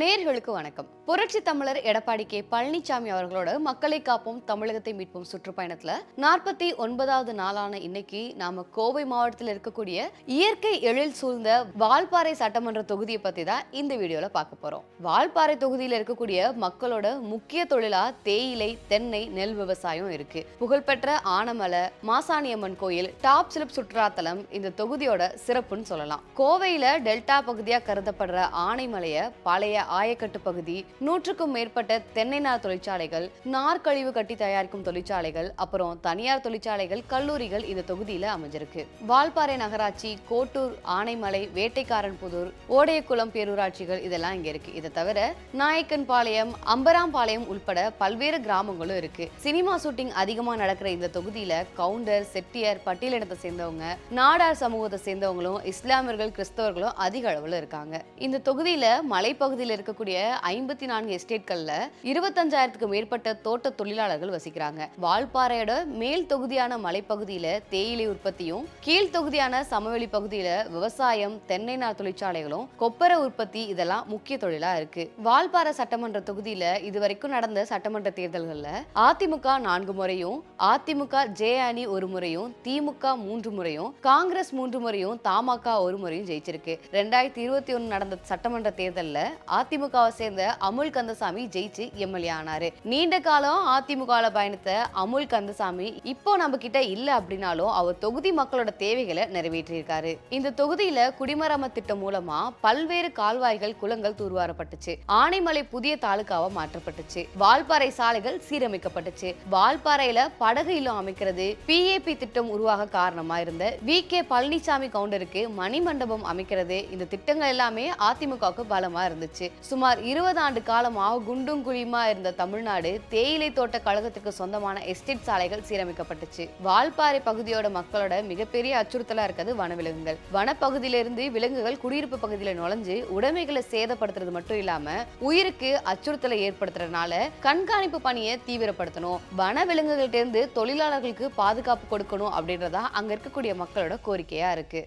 நேர்களுக்கு வணக்கம். புரட்சி தமிழர் எடப்பாடி கே. பழனிசாமி அவர்களோட மக்களை காப்போம் தமிழகத்தை மீட்போம் சுற்றுப்பயணத்துல. நாற்பத்தி ஒன்பதாவது நாளான இன்னைக்கு நாம கோவை மாவட்டத்தில் இருக்கக்கூடிய இயற்கை எழில் சூழ்ந்த வால்பாறை சட்டமன்ற தொகுதியை பத்தி தான் இந்த வீடியோல பார்க்க போறோம். வால்பாறை தொகுதியில் இருக்கக்கூடிய மக்களோட முக்கிய தொழிலா தேயிலை தென்னை நெல் விவசாயம் இருக்கு. புகழ்பெற்ற ஆனமலை மாசாணியம்மன் கோயில் டாப் ஸ்லிப் சுற்றுலாத்தலம் இந்த தொகுதியோட சிறப்புன்னு சொல்லலாம். கோவையில டெல்டா பகுதியா கருதப்படுற ஆனைமலைய பழைய ஆயக்கட்டு பகுதி நூற்றுக்கும் மேற்பட்ட தென்னை நார் தொழிற்சாலைகள் நார்கழிவு கட்டி தயாரிக்கும் தொழிற்சாலைகள் அப்புறம் தனியார் தொழிற்சாலைகள் கல்லூரிகள் இந்த தொகுதியில அமைஞ்சிருக்கு. வால்பாறை நகராட்சி கோட்டூர் ஆனைமலை வேட்டைக்காரன் புதூர் ஓடையக்குளம் பேரூராட்சிகள் இதெல்லாம் இங்க இருக்கு. இதை தவிர நாயக்கன்பாளையம் அம்பராம்பாளையம் உள்பட பல்வேறு கிராமங்களும் இருக்கு. சினிமா ஷூட்டிங் அதிகமா நடக்கிற இந்த தொகுதியில கவுண்டர் செட்டியார் பட்டியலினத்தை சேர்ந்தவங்க நாடார் சமூகத்தை சேர்ந்தவங்களும் இஸ்லாமியர்கள் கிறிஸ்தவர்களும் அதிக அளவில் இருக்காங்க. இந்த தொகுதியில மலைப்பகுதியில் இருக்கக்கூடிய ஐம்பத்தி நான்கு எஸ்டேட்கள்ல இருபத்தஞ்சாயிரத்துக்கு மேற்பட்ட தோட்ட தொழிலாளர்கள் வசிக்கிறாங்க. வால்பாறையோட மேல் தொகுதியான மலைப்பகுதியில தேயிலை உற்பத்தியும் கீழ் தொகுதியான சமவெளி பகுதியில விவசாயம் தென்னை நார் தொழிற்சாலைகளும் கொப்பரை உற்பத்தி இதெல்லாம் முக்கிய தொழிலா இருக்கு. வால்பாறை சட்டமன்ற தொகுதியில இதுவரைக்கும் நடந்த சட்டமன்ற தேர்தல்கள்ல அதிமுக நான்கு முறையும் அதிமுக ஜே அணி ஒரு முறையும் திமுக மூன்று முறையும் காங்கிரஸ் மூன்று முறையும் தமாக ஒரு முறையும் ஜெயிச்சிருக்கு. ரெண்டாயிரத்தி இருபத்தி ஒண்ணு நடந்த சட்டமன்ற தேர்தல்ல அதிமுகவை சேர்ந்த அமுல் கந்தசாமி ஜெயிச்சு எம்எல்ஏ ஆனாரு. நீண்ட காலம் அதிமுகவில் பயணித்த அமுல் கந்தசாமி இப்போ நம்ம கிட்ட இல்ல அப்படின்னாலும் அவர் தொகுதி மக்களோட தேவைகளை நிறைவேற்றியிருக்காரு. இந்த தொகுதியில குடிமராமத்து திட்டம் மூலமா பல்வேறு கால்வாய்கள் குளங்கள் தூர்வாரப்பட்டுச்சு. ஆனைமலை புதிய தாலுகாவா மாற்றப்பட்டுச்சு. வால்பாறை சாலைகள் சீரமைக்கப்பட்டுச்சு. வால்பாறையில படகு இல்லம் அமைக்கிறது பிஏபி திட்டம் உருவாக காரணமா இருந்த வி. கே. பழனிசாமி கவுண்டருக்கு மணிமண்டபம் அமைக்கிறது இந்த திட்டங்கள் எல்லாமே அதிமுகவுக்கு பலமா இருந்துச்சு. சுமார் இருபது ஆண்டு காலமாக குண்டும் குழியுமா இருந்த தமிழ்நாடு தேயிலை தோட்ட கழகத்துக்கு சொந்தமான எஸ்டேட் சாலைகள் சீரமைக்கப்பட்டுச்சு. வால்பாறை பகுதியோட மக்களோட மிகப்பெரிய அச்சுறுத்தலா இருக்கிறது வனவிலங்குகள். வனப்பகுதியிலிருந்து விலங்குகள் குடியிருப்பு பகுதியில நுழைஞ்சு உடைமைகளை சேதப்படுத்துறது மட்டும் இல்லாம உயிருக்கு அச்சுறுத்தலை ஏற்படுத்துறதுனால கண்காணிப்பு பணியை தீவிரப்படுத்தணும். வன இருந்து தொழிலாளர்களுக்கு பாதுகாப்பு கொடுக்கணும் அப்படின்றதா அங்க இருக்கக்கூடிய மக்களோட கோரிக்கையா இருக்கு.